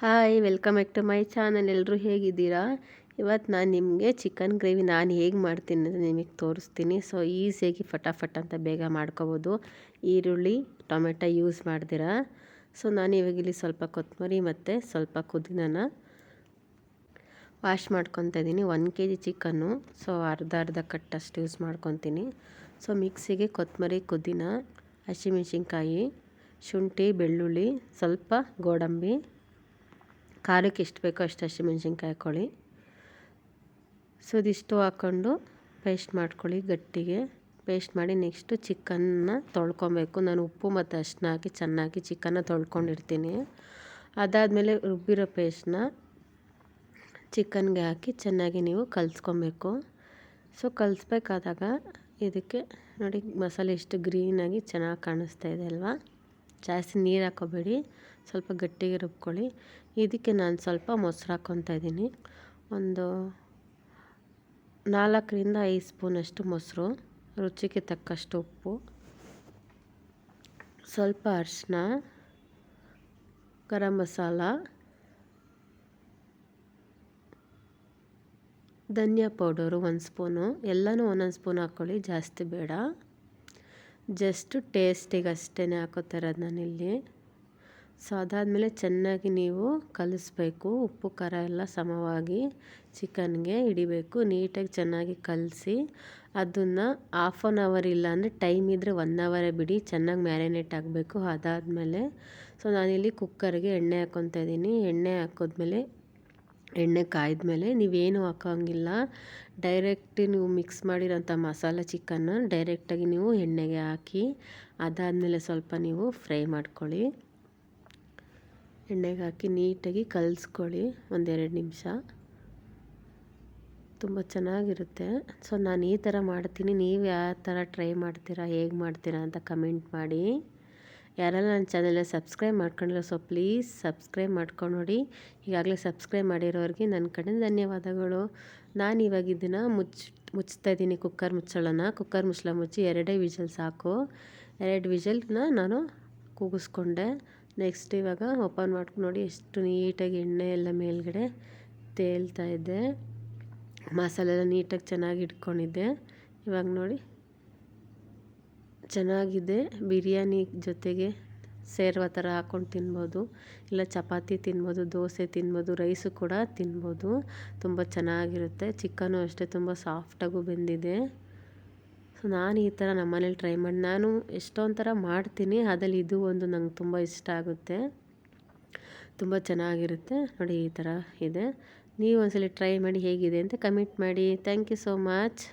Hi, welcome back to my channel. ಎಲ್ಲರೂ ಹೇಗಿದ್ದೀರಾ? ಇವತ್ತು ನಾನು ನಿಮಗೆ ಚಿಕನ್ ಗ್ರೇವಿ ನಾನು ಹೇಗೆ ಮಾಡ್ತೀನಿ ಅಂತ ನಿಮಗೆ ತೋರಿಸ್ತೀನಿ. ಸೊ ಈಸಿಯಾಗಿ ಫಟಾಫಟ್ ಅಂತ ಬೇಗ ಮಾಡ್ಕೋಬೋದು. ಈರುಳ್ಳಿ, ಟೊಮೆಟೊ ಯೂಸ್ ಮಾಡ್ದಿರಾ? ಸೊ ನಾನು ಇವಾಗ ಇಲ್ಲಿ ಸ್ವಲ್ಪ ಕೊತ್ತಂಬರಿ ಮತ್ತು ಸ್ವಲ್ಪ ಕುದಿನನ ವಾಶ್ ಮಾಡ್ಕೊತಾ ಇದ್ದೀನಿ. One K G chicken. So ಅರ್ಧ ಅರ್ಧ ಕಟ್ಟಷ್ಟು ಯೂಸ್ ಮಾಡ್ಕೊತೀನಿ. ಸೊ ಮಿಕ್ಸಿಗೆ ಕೊತ್ತಂಬರಿ ಕುದಿನ ಹಸಿಮೆಣ್ಸಿನ್ಕಾಯಿ, ಶುಂಠಿ, ಬೆಳ್ಳುಳ್ಳಿ, ಸ್ವಲ್ಪ ಗೋಡಂಬಿ ಖಾರಕ್ಕೆ ಎಷ್ಟು ಬೇಕೋ ಅಷ್ಟು ಹಸಿಮೆಣ್ಸಿನ್ಕಾಯಿ ಹಾಕ್ಕೊಳ್ಳಿ ಸೊ, ಇದಿಷ್ಟು ಹಾಕ್ಕೊಂಡು ಪೇಸ್ಟ್ ಮಾಡ್ಕೊಳ್ಳಿ ಗಟ್ಟಿಗೆ. ಪೇಸ್ಟ್ ಮಾಡಿ ನೆಕ್ಸ್ಟು ಚಿಕನ್ನ ತೊಳ್ಕೊಬೇಕು. ನಾನು ಉಪ್ಪು ಮತ್ತು ಅಷ್ಟನ್ನ ಹಾಕಿ ಚೆನ್ನಾಗಿ ಚಿಕನ್ನ ತೊಳ್ಕೊಂಡಿರ್ತೀನಿ. ಅದಾದಮೇಲೆ ರುಬ್ಬಿರೋ ಪೇಸ್ಟ್ನ ಚಿಕನ್ಗೆ ಹಾಕಿ ಚೆನ್ನಾಗಿ ನೀವು ಕಲಿಸ್ಕೊಬೇಕು. ಸೊ, ಕಲಿಸ್ಬೇಕಾದಾಗ ಇದಕ್ಕೆ ನೋಡಿ ಮಸಾಲೆ ಎಷ್ಟು ಗ್ರೀನಾಗಿ ಚೆನ್ನಾಗಿ ಕಾಣಿಸ್ತಾ ಇದೆ ಅಲ್ವಾ? ಜಾಸ್ತಿ ನೀರು ಹಾಕೋಬೇಡಿ, ಸ್ವಲ್ಪ ಗಟ್ಟಿಗೆ ರುಬ್ಕೊಳ್ಳಿ. ಇದಕ್ಕೆ ನಾನು ಸ್ವಲ್ಪ ಮೊಸರು ಹಾಕ್ಕೊತಾ ಇದ್ದೀನಿ. ಒಂದು ನಾಲ್ಕರಿಂದ ಐದು ಸ್ಪೂನಷ್ಟು ಮೊಸರು, ರುಚಿಗೆ ತಕ್ಕಷ್ಟು ಉಪ್ಪು, ಸ್ವಲ್ಪ ಅರಿಶಿನ ಗರಂ ಮಸಾಲ, ಧನಿಯಾ ಪೌಡರು ಒಂದು ಸ್ಪೂನು, ಎಲ್ಲನೂ ಒಂದೊಂದು ಸ್ಪೂನ್ ಹಾಕ್ಕೊಳ್ಳಿ ಜಾಸ್ತಿ ಬೇಡ. ಜಸ್ಟ್ ಟೇಸ್ಟಿಗೆ ಅಷ್ಟೇ ಹಾಕೋತಿರೋದು ನಾನಿಲ್ಲಿ. ಸೊ ಅದಾದಮೇಲೆ ಚೆನ್ನಾಗಿ ನೀವು ಕಲಿಸ್ಬೇಕು. ಉಪ್ಪು, ಖಾರ ಎಲ್ಲ ಸಮವಾಗಿ ಚಿಕನ್ಗೆ ಹಿಡಿಬೇಕು. ನೀಟಾಗಿ ಚೆನ್ನಾಗಿ ಕಲಸಿ ಅದನ್ನು ಹಾಫ್ ಆನ್ ಅವರ್ ಇಲ್ಲ ಅಂದರೆ ಟೈಮ್ ಇದ್ದರೆ ಒನ್ ಅವರೇ ಬಿಡಿ. ಚೆನ್ನಾಗಿ ಮ್ಯಾರಿನೇಟ್ ಆಗಬೇಕು. ಅದಾದಮೇಲೆ ಸೊ ನಾನಿಲ್ಲಿ ಕುಕ್ಕರ್ಗೆ ಎಣ್ಣೆ ಹಾಕ್ಕೊತಾ ಇದ್ದೀನಿ. ಎಣ್ಣೆ ಹಾಕಿದ್ಮೇಲೆ ಎಣ್ಣೆ ಕಾಯ್ದ್ಮೇಲೆ ನೀವೇನು ಹಾಕೋಂಗಿಲ್ಲ. ಡೈರೆಕ್ಟ್ ನೀವು ಮಿಕ್ಸ್ ಮಾಡಿರೋಂಥ ಮಸಾಲೆ ಚಿಕನ್ನ ಡೈರೆಕ್ಟಾಗಿ ನೀವು ಎಣ್ಣೆಗೆ ಹಾಕಿ, ಅದಾದಮೇಲೆ ಸ್ವಲ್ಪ ನೀವು ಫ್ರೈ ಮಾಡ್ಕೊಳ್ಳಿ. ಎಣ್ಣೆಗೆ ಹಾಕಿ ನೀಟಾಗಿ ಕಲಿಸ್ಕೊಳ್ಳಿ ಒಂದೆರಡು ನಿಮಿಷ. ತುಂಬ ಚೆನ್ನಾಗಿರುತ್ತೆ. ಸೊ, ನಾನು ಈ ಥರ ಮಾಡ್ತೀನಿ. ನೀವು ಯಾವ ಥರ ಟ್ರೈ ಮಾಡ್ತೀರಾ, ಹೇಗೆ ಮಾಡ್ತೀರಾ ಅಂತ ಕಮೆಂಟ್ ಮಾಡಿ. ಯಾರೆಲ್ಲ ನನ್ನ ಚಾನಲ್ನ ಸಬ್ಸ್ಕ್ರೈಬ್ ಮಾಡ್ಕೊಂಡಿಲ್ಲ ಸೊ ಪ್ಲೀಸ್ ಸಬ್ಸ್ಕ್ರೈಬ್ ಮಾಡ್ಕೊಂಡು ನೋಡಿ ಈಗಾಗಲೇ ಸಬ್ಸ್ಕ್ರೈಬ್ ಮಾಡಿರೋರಿಗೆ ನನ್ನ ಕಡೆಯಿಂದ ಧನ್ಯವಾದಗಳು. ನಾನು ಇವಾಗ ಇದನ್ನು ಮುಚ್ಚ, ಮುಚ್ತಾ ಇದ್ದೀನಿ ಕುಕ್ಕರ್ ಮುಚ್ಚಳನ. ಕುಕ್ಕರ್ ಮುಚ್ಚಳ ಮುಚ್ಚಿ ಎರಡೇ ವಿಜಲ್ ಸಾಕು. ಎರಡು ವಿಜಲ್ನ ನಾನು ಕೂಗಿಸ್ಕೊಂಡೆ. ನೆಕ್ಸ್ಟ್ ಇವಾಗ ಓಪನ್ ಮಾಡ್ಕೊಂಡು ನೋಡಿ ಎಷ್ಟು ನೀಟಾಗಿ ಎಣ್ಣೆ ಎಲ್ಲ ಮೇಲ್ಗಡೆ ತೇಲ್ತಾ ಇದೆ. ಮಸಾಲೆ ಎಲ್ಲ ನೀಟಾಗಿ ಚೆನ್ನಾಗಿ ಇಟ್ಕೊಂಡಿದ್ದೆ. ಇವಾಗ ನೋಡಿ ಚೆನ್ನಾಗಿದೆ. ಬಿರಿಯಾನಿ ಜೊತೆಗೆ ಸೇರುವ ಥರ ಹಾಕ್ಕೊಂಡು ತಿನ್ಬೋದು. ಇಲ್ಲ ಚಪಾತಿ ತಿನ್ಬೋದು, ದೋಸೆ ತಿನ್ಬೋದು ರೈಸು ಕೂಡ ತಿನ್ಬೋದು. ತುಂಬ ಚೆನ್ನಾಗಿರುತ್ತೆ. ಚಿಕನು ಅಷ್ಟೇ ತುಂಬ ಸಾಫ್ಟಾಗೂ ಬೆಂದಿದೆ. ಸೊ ನಾನು ಈ ಥರ ನಮ್ಮ ಮನೇಲಿ ಟ್ರೈ ಮಾಡಿ, ನಾನು ಎಷ್ಟೊಂದು ಥರ ಮಾಡ್ತೀನಿ, ಅದ್ರಲ್ಲಿ ಇದು ಒಂದು ನಂಗೆ ತುಂಬ ಇಷ್ಟ ಆಗುತ್ತೆ. ತುಂಬ ಚೆನ್ನಾಗಿರುತ್ತೆ. ನೋಡಿ ಈ ಥರ ಇದೆ. ನೀವು ಒಂದ್ಸಲ ಟ್ರೈ ಮಾಡಿ ಹೇಗಿದೆ ಅಂತ ಕಮೆಂಟ್ ಮಾಡಿ. Thank you so much